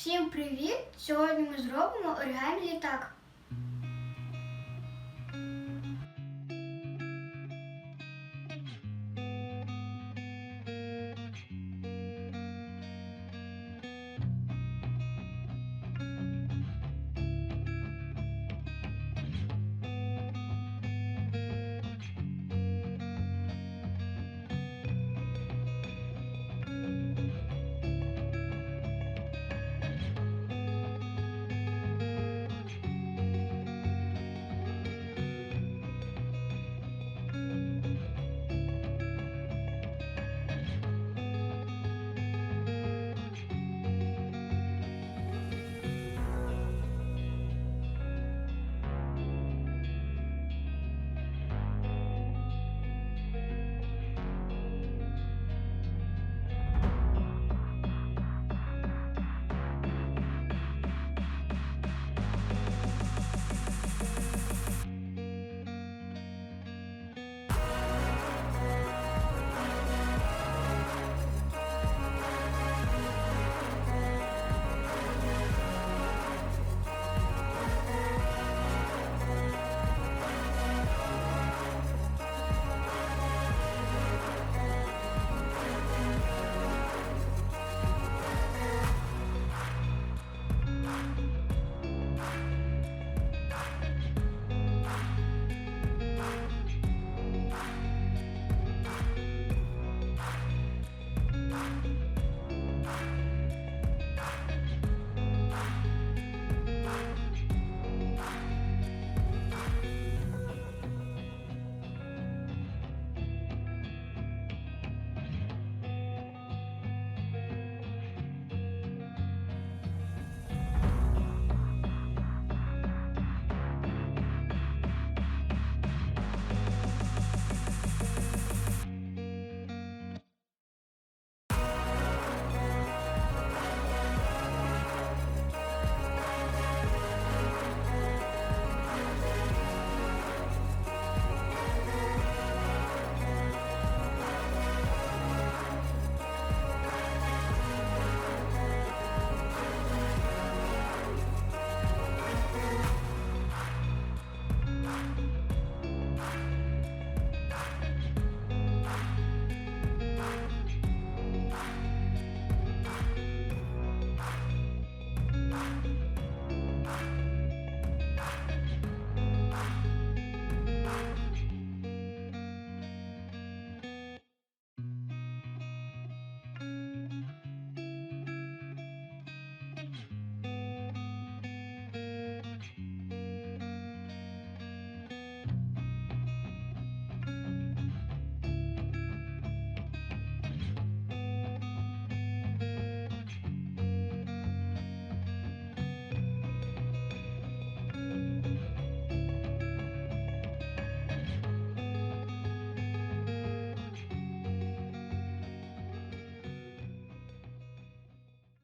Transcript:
Всім привіт! Сьогодні ми зробимо оригамі літак.